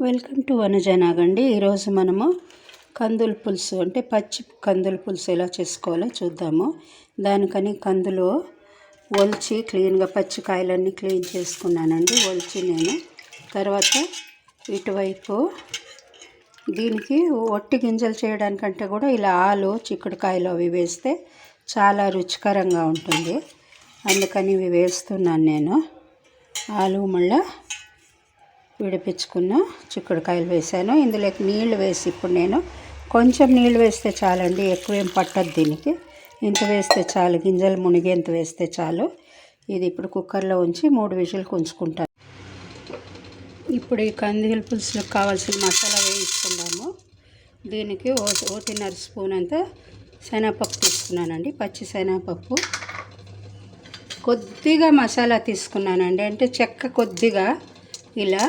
Welcome to వనజనాగండి ఈరోజు మనము కందుల పులుసు అంటే పచ్చి కందుల పులుసు ఎలా చేసుకోవాలో చూద్దాము. దానికని కందులు ఒలిచి క్లీన్గా పచ్చికాయలన్నీ క్లీన్ చేసుకున్నానండి. ఒలిచి నేను. తర్వాత ఇటువైపు దీనికి ఒట్టి గింజలు చేయడానికంటే కూడా ఇలా ఆలు చిక్కుడుకాయలు అవి వేస్తే చాలా రుచికరంగా ఉంటుంది. అందుకని ఇవి వేస్తున్నాను నేను. ఆలు మళ్ళీ విడిపించుకున్న చిక్కుడుకాయలు వేసాను ఇందులోకి నీళ్ళు వేసి ఇప్పుడు నేను కొంచెం నీళ్ళు వేస్తే చాలండి ఎక్కువ ఏం పట్టదు దీనికి. ఇంత వేస్తే చాలు గింజలు మునిగేంత వేస్తే చాలు. ఇది ఇప్పుడు కుక్కర్లో ఉంచి మూడు విజిల్కి ఉంచుకుంటాను. ఇప్పుడు ఈ కందిల పులుసులకు కావాల్సిన మసాలా వేయించుకుందాము. దీనికి ఓ ఒకటిన్నర స్పూన్ అంతా శనగపప్పు తీసుకున్నానండి పచ్చి శనగపప్పు. కొద్దిగా మసాలా తీసుకున్నానండి అంటే చెక్క కొద్దిగా ఇలా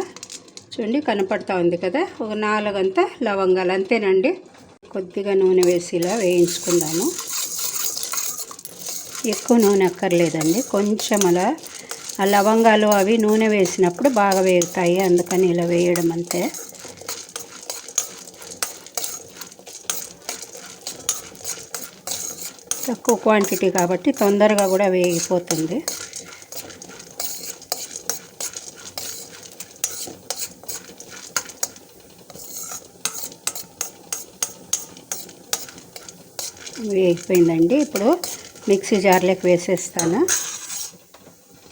చూడండి కనపడతా ఉంది కదా. ఒక నాలుగంతా లవంగాలు అంతేనండి. కొద్దిగా నూనె వేసి ఇలా వేయించుకుందాము. ఎక్కువ నూనె అక్కర్లేదండి. కొంచెం అలా ఆ లవంగాలు అవి నూనె వేసినప్పుడు బాగా వేగుతాయి. అందుకని ఇలా వేయడం అంతే. తక్కువ క్వాంటిటీ కాబట్టి తొందరగా కూడా వేగిపోతుంది. వేగిపోయిందండి. ఇప్పుడు మిక్సీ జార్లోకి వేసేస్తాను.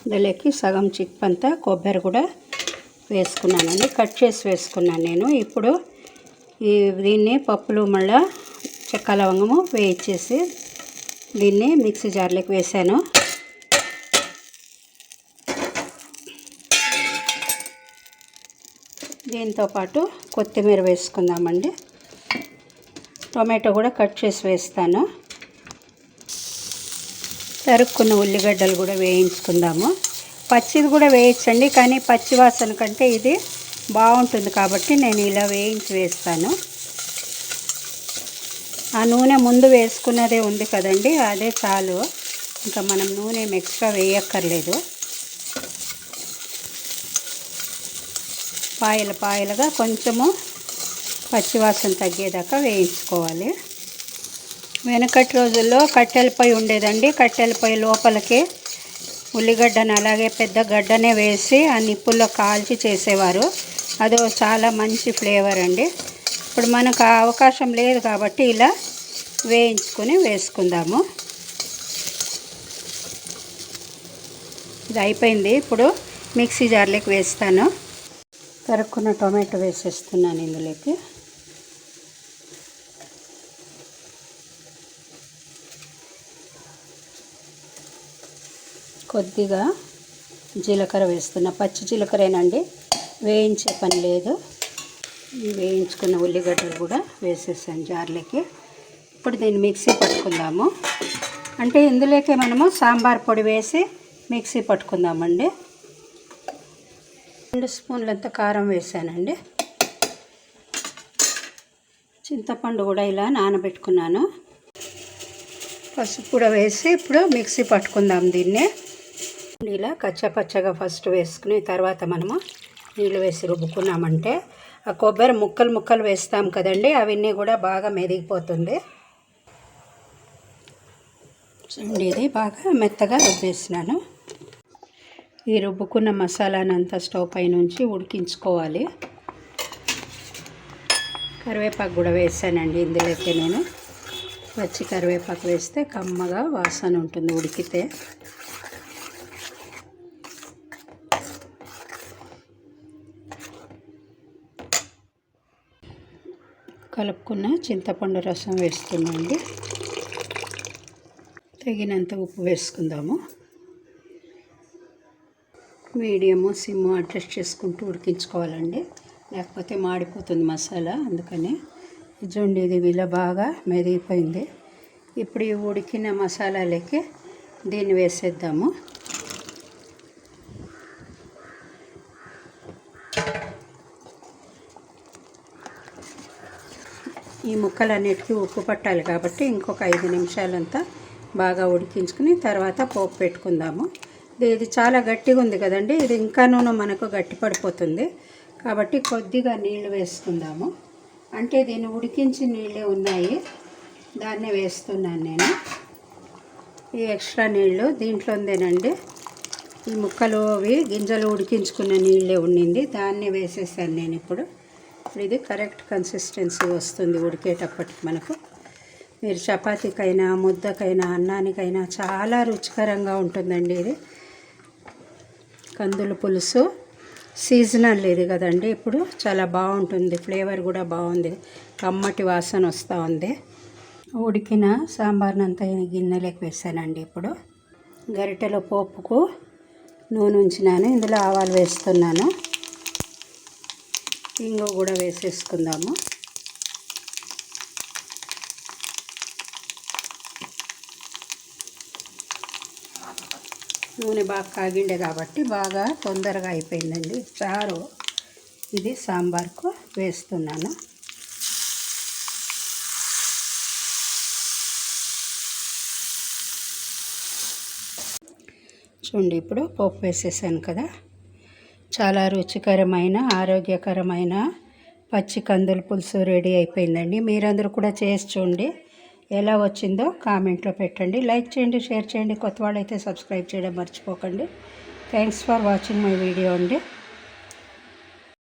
ఇందులోకి సగం చిప్ అంతా కొబ్బరి కూడా వేసుకున్నానండి. కట్ చేసి వేసుకున్నాను నేను. ఇప్పుడు ఈ దీన్ని పప్పులు మళ్ళా చెక్క లవంగము వేయించేసి దీన్ని మిక్సీ జార్లోకి వేసాను. దీంతోపాటు కొత్తిమీర వేసుకుందామండి. టొమాటో కూడా కట్ చేసి వేస్తాను. తరుక్కున్న ఉల్లిగడ్డలు కూడా వేయించుకుందాము. పచ్చిది కూడా వేయించండి కానీ పచ్చి వాసన కంటే ఇది బాగుంటుంది కాబట్టి నేను ఇలా వేయించి వేస్తాను. ఆ నూనె ముందు వేసుకున్నదే ఉంది కదండి అదే చాలు. ఇంకా మనం నూనె ఎక్స్ట్రా వేయక్కర్లేదు. పాయలు పాయలుగా కొంచెము పచ్చివాసన తగ్గేదాకా వేయించుకోవాలి. వెనకటి రోజుల్లో కట్టెల పొయ్యి ఉండేదండి. కట్టెల పొయ్యి లోపలికి ఉల్లిగడ్డను అలాగే పెద్ద గడ్డనే వేసి ఆ నిప్పుల్లో కాల్చి చేసేవారు. అది చాలా మంచి ఫ్లేవర్ అండి. ఇప్పుడు మనకు ఆ అవకాశం లేదు కాబట్టి ఇలా వేయించుకొని వేసుకుందాము. ఇది అయిపోయింది. ఇప్పుడు మిక్సీ జార్లోకి వేస్తాను. తరుక్కున్న టొమాటో వేసేస్తున్నాను ఇందులోకి. కొద్దిగా జీలకర్ర వేస్తున్నా. పచ్చి జీలకర్రేనండి. వేయించే పని లేదు. వేయించుకున్న ఉల్లిగడ్డలు కూడా వేసేసాను జార్లకి. ఇప్పుడు దీన్ని మిక్సీ పట్టుకుందాము. అంటే ఇందులోకి మనము సాంబార్ పొడి వేసి మిక్సీ పట్టుకుందామండి. రెండు స్పూన్లంత కారం వేసానండి. చింతపండు కూడా ఇలా నానబెట్టుకున్నాను. పసుపు కూడా వేసి ఇప్పుడు మిక్సీ పట్టుకుందాం దీన్ని. ఇలా కచ్చపచ్చగా ఫస్ట్ వేసుకుని తర్వాత మనము నీళ్ళు వేసి రుబ్బుకున్నామంటే ఆ కొబ్బరి ముక్కలు ముక్కలు వేస్తాం కదండి అవన్నీ కూడా బాగా మెదిగిపోతుంది. చూడండి ఇది బాగా మెత్తగా రుబ్బేసినాను. ఈ రుబ్బుకున్న మసాలానంతా స్టవ్ పై నుంచి ఉడికించుకోవాలి. కరివేపాకు కూడా వేసానండి ఇందులోకి నేను. పచ్చి కరివేపాకు వేస్తే కమ్మగా వాసన ఉంటుంది ఉడికితే. కలుపుకున్న చింతపండు రసం వేస్తున్నాండి తగినంత ఉప్పు వేసుకుందాము. మీడియము సిమ్ అడ్జస్ట్ చేసుకుంటూ ఉడికించుకోవాలండి. లేకపోతే మాడిపోతుంది మసాలా అందుకని చూడండి ఇది ఇలా బాగా మెదిగిపోయింది. ఇప్పుడు ఈ ఉడికిన మసాలాలకి దీన్ని వేసేద్దాము. ఈ ముక్కలన్నిటికీ ఉప్పు పట్టాలి కాబట్టి ఇంకొక ఐదు నిమిషాలంతా బాగా ఉడికించుకుని తర్వాత పోపు పెట్టుకుందాము. ఇది చాలా గట్టిగా ఉంది కదండి. ఇది ఇంకా నూనె మనకు గట్టి పడిపోతుంది. కాబట్టి కొద్దిగా నీళ్ళు వేసుకుందాము. అంటే దీన్ని ఉడికించి నీళ్ళే ఉన్నాయి. దాన్నే వేస్తున్నాను నేను. ఈ ఎక్స్ట్రా నీళ్ళు దీంట్లోందేనండి ఈ ముక్కలు అవి గింజలు ఉడికించుకున్న నీళ్ళే ఉండింది. దాన్ని వేసేసాను నేను ఇప్పుడు. ఇది కరెక్ట్ కన్సిస్టెన్సీ వస్తుంది ఉడికేటప్పటికి మనకు. మీరు చపాతీకైనా ముద్దకైనా అన్నానికైనా చాలా రుచికరంగా ఉంటుందండి ఇది. కందుల పులుసు సీజనల్ ఇది కదండి ఇప్పుడు. చాలా బాగుంటుంది ఫ్లేవర్ కూడా బాగుంది. కమ్మటి వాసన వస్తూ ఉంది. ఉడికిన సాంబార్నంతా గిన్నెలోకి వేసానండి ఇప్పుడు. గరిటెలో పోపుకు నూనె ఉంచినాను ఇందులో ఆవాలు వేస్తున్నాను. ఇంగు కూడా వేసేసుకుందాము. నూనె బాగా కాగిండే కాబట్టి బాగా తొందరగా అయిపోయిందండి. చారు ఇది సాంబార్కు వేస్తున్నాను. చూడండి ఇప్పుడు పప్పు వేసేసాను కదా. చాలా రుచికరమైన ఆరోగ్యకరమైన పచ్చి కందుల పులుసు రెడీ అయిపోయిందండి. మీరందరూ కూడా చేసి చూడండి. ఎలా వచ్చిందో కామెంట్లో పెట్టండి. లైక్ చేయండి షేర్ చేయండి. కొత్త వాళ్ళైతే సబ్స్క్రైబ్ చేయడం మర్చిపోకండి. Thanks for watching my video అండి.